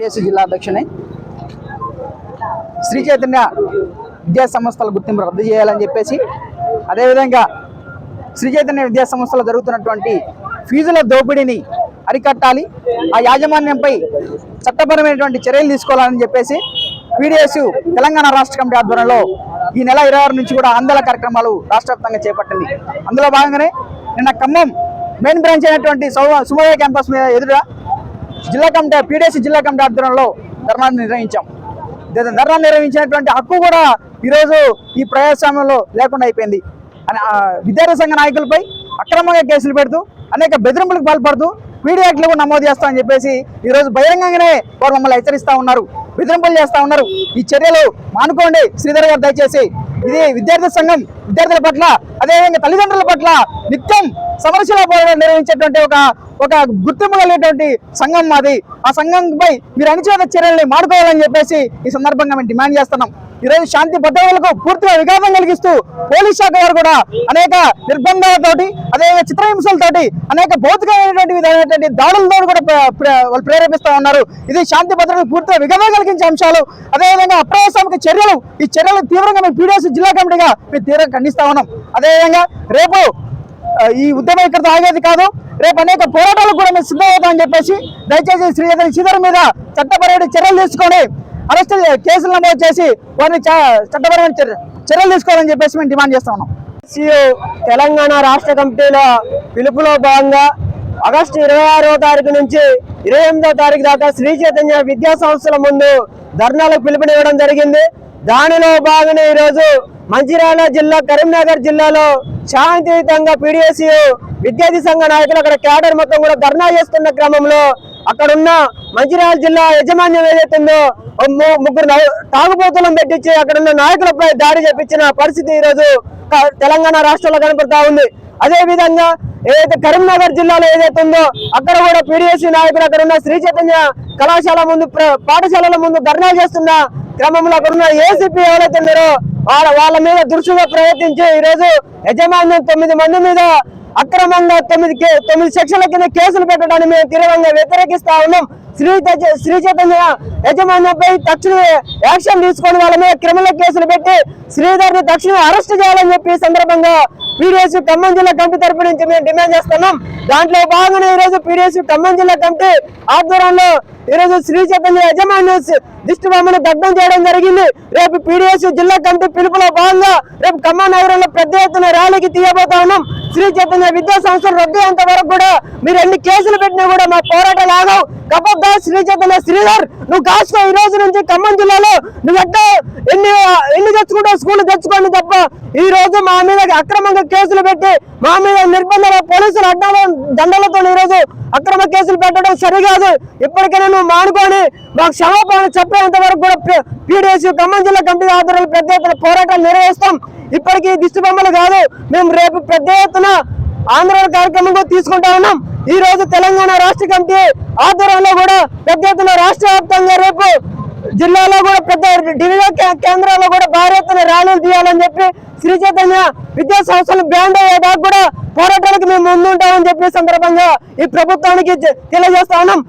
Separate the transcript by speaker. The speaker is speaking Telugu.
Speaker 1: పిడిఎస్ జిల్లా అధ్యక్షుని శ్రీ చైతన్య విద్యా సంస్థల గుర్తింపు రద్దు చేయాలని చెప్పేసి అదేవిధంగా శ్రీ చైతన్య విద్యా సంస్థలో జరుగుతున్నటువంటి ఫీజుల దోపిడీని అరికట్టాలి ఆ యాజమాన్యంపై చట్టపరమైనటువంటి చర్యలు తీసుకోవాలని చెప్పేసి పీడిఎస్ తెలంగాణ రాష్ట్ర కమిటీ ఆధ్వర్యంలో ఈ నెల ఇరవై ఆరు నుంచి కూడా ఆందోళన కార్యక్రమాలు రాష్ట్ర వ్యాప్తంగా చేపట్టింది. అందులో భాగంగానే నిన్న ఖమ్మం మెయిన్ బ్రాంచ్ అయినటువంటి సౌ- క్యాంపస్ మీద ఎదురుగా జిల్లా కమిటీ పీడీసీ జిల్లా కమిటీ ఆధ్వర్యంలో ధర్నా నిర్వహించాం. ధర్నా నిర్వహించినటువంటి హక్కు కూడా ఈరోజు ఈ ప్రజాస్వామ్యంలో లేకుండా అయిపోయింది. విద్యార్థి సంఘ నాయకులపై అక్రమంగా కేసులు పెడుతూ అనేక బెదిరింపులకు పాల్పడుతూ పీడీ యాక్ట్లు కూడా నమోదు చేస్తామని చెప్పేసి ఈరోజు బహిరంగంగానే వారు మమ్మల్ని హెచ్చరిస్తా ఉన్నారు బెదిరింపులు చేస్తూ ఉన్నారు. ఈ చర్యలు మానుకోండి. శ్రీధర్ గారు దయచేసి ఇది విద్యార్థి సంఘం విద్యార్థుల పట్ల అదేవిధంగా తల్లిదండ్రుల పట్ల నిత్యం సమరశిలా పోరాటం నిర్వహించేటువంటి ఒక ఒక గుర్తింపు కలిగేటువంటి సంఘం మాది. ఆ సంఘంపై మీరు అణిచివేత చర్యల్ని మాడుకోవాలని చెప్పేసి ఈ సందర్భంగా మేము డిమాండ్ చేస్తున్నాం. ఈరోజు శాంతి భద్రతలకు పూర్తిగా విఘాతం కలిగిస్తూ పోలీస్ శాఖ వారు కూడా అనేక నిర్బంధాలతోటి అదేవిధంగా చిత్రహింసలతోటి అనేక భౌతికమైనటువంటి విధమైనటువంటి దాడులతో కూడా వాళ్ళు ప్రేరేపిస్తా ఉన్నారు. ఇది శాంతి భద్రతకు పూర్తిగా విఘాతం కలిగించే అంశాలు. అదేవిధంగా అప్రజాస్వామిక చర్యలు ఈ చర్యలు తీవ్రంగా మేము పీడిఎస్ జిల్లా కమిటీగా మేము తీవ్రంగా ఖండిస్తా ఉన్నాం. అదేవిధంగా రేపు ఈ ఉద్యమం ఇక్కడ ఆగేది కాదు. రేపు అనేక పోరాటాలకు కూడా మేము సిద్ధమవుతామని చెప్పేసి దయచేసి శ్రీధర్ శ్రీధర్ మీద చట్టపరమైన చర్యలు తీసుకొని అరెస్ట్ కేసులు నమోదు చేసి వారిని చ- చట్టపరమైన చర్యలు తీసుకోవాలని చెప్పేసి మేము డిమాండ్ చేస్తా ఉన్నాం.
Speaker 2: తెలంగాణ రాష్ట్ర కమిటీల పిలుపులో భాగంగా ఆగస్టు ఇరవై ఆరో తారీఖు నుంచి ఇరవై ఎనిమిదో తారీఖు దాకా శ్రీ చైతన్య విద్యా సంస్థల ముందు ధర్నాలకు పిలుపునివ్వడం జరిగింది. దానిలో భాగంగా ఈరోజు మంచిర్యాల జిల్లా కరీంనగర్ జిల్లాలో శాంతియుతంగా పీడిఎస్యు విద్యార్థి సంఘ నాయకులు అక్కడ క్యాడర్ మొత్తం కూడా ధర్నా చేస్తున్న క్రమంలో అక్కడున్న మంచిర్యాల జిల్లా యజమాన్యం ఏదైతుందో ముగ్గురు తాగుబోతులను పెట్టించి అక్కడున్న నాయకులపై దాడి చేపించిన పరిస్థితి ఈ రోజు తెలంగాణ రాష్ట్రంలో కనపడతా ఉంది. అదే విధంగా ఏదైతే కరీంనగర్ జిల్లాలో ఏదైతే ఉందో అక్కడ కూడా పీడిఎస్సీ నాయకులు అక్కడ ఉన్న శ్రీ చైతన్య కళాశాల ముందు పాఠశాలల ముందు ధర్నా చేస్తున్న క్రమంలో అక్కడ ఉన్న ఏసీపీ ఎవరైతే ఉన్నారో వాళ్ళ వాళ్ళ మీద దురుసుగా ప్రయత్నించి ఈ రోజు యజమాన్యం తొమ్మిది మంది మీద అక్రమంగా తొమ్మిది కే- తొమ్మిది సెక్షన్ల కింద కేసులు పెట్టడాన్ని మేము తీవ్రంగా వ్యతిరేకిస్తా ఉన్నాం. శ్రీ శ్రీ చైతన్య యజమాన్యంపై తక్షణ యాక్షన్ తీసుకొని వాళ్ళ మీద క్రిమినల్ కేసులు పెట్టి శ్రీధర్ని తక్షణం అరెస్ట్ చేయాలని చెప్పి సందర్భంగా పీడిఎస్ ఖమ్మం జిల్లా కమిటీ తరపు నుంచి మేము డిమాండ్ చేస్తున్నాం. దాంట్లో భాగంగా ఈరోజు రోజు పీడిఎస్ ఖమ్మం జిల్లా కమిటీ ఆధ్వర్యంలో ఈ రోజు శ్రీ చైతన్య యజమాని దిష్టి బొమ్మను దగ్ధం చేయడం జరిగింది. రేపు పీడిఎస్ జిల్లా కమిటీ పిలుపులో భాగంగా రేపు ఖమ్మం నగరంలో పెద్ద ఎత్తున ర్యాలీకి తీయబోతా ఉన్నాం. శ్రీ చైతన్య విద్యా సంస్థలు రద్దు అయ్యేంత వరకు కూడా మీరు ఎన్ని కేసులు పెట్టినా కూడా మా పోరాటాలు ఆగవు. కబద్దా శ్రీ చైతన్య శ్రీధర్ నువ్వు కాసుకో ఈ రోజు నుంచి ఖమ్మం జిల్లాలో నువ్వు ఎట్లా ఎన్ని ఎన్ని తెచ్చుకుంటావు? స్కూల్ తెచ్చుకోండి తప్ప. ఈ రోజు మా మీద అక్రమంగా కేసులు పెట్టి మా మీద నిర్బంధన పోలీసులు అడ్డాల దండలతో ఈ రోజు అక్రమ కేసులు పెట్టడం సరికాదు. ఇప్పటికైనా నువ్వు మానుకొని మాకు క్షమాపణ చెప్పేంత వరకు కూడా పీడిఎస్ ఖమ్మం జిల్లా కమిటీ ఆధ్వర్యంలో పెద్ద ఎత్తున పోరాటాలు నిర్వహిస్తాం. ఇప్పటికీ దిష్టి బొమ్మలు కాదు మేము రేపు పెద్ద ఎత్తున ఆందోళన కార్యక్రమం కూడా తీసుకుంటా ఉన్నాం. ఈ రోజు తెలంగాణ రాష్ట్ర కమిటీ ఆధ్వర్యంలో కూడా పెద్ద ఎత్తున రాష్ట్ర వ్యాప్తంగా రేపు జిల్లాలో కూడా పెద్ద డివిజన్ కేంద్రాల్లో కూడా భారీ ఎత్తున ర్యాలీలు తీయాలని చెప్పి శ్రీ చైతన్య విద్యా సంస్థలు బ్యాండ్ అయ్యేదాకా కూడా పోరాటానికి మేము ముందుంటామని చెప్పి సందర్భంగా ఈ ప్రభుత్వానికి తెలియజేస్తా ఉన్నాం.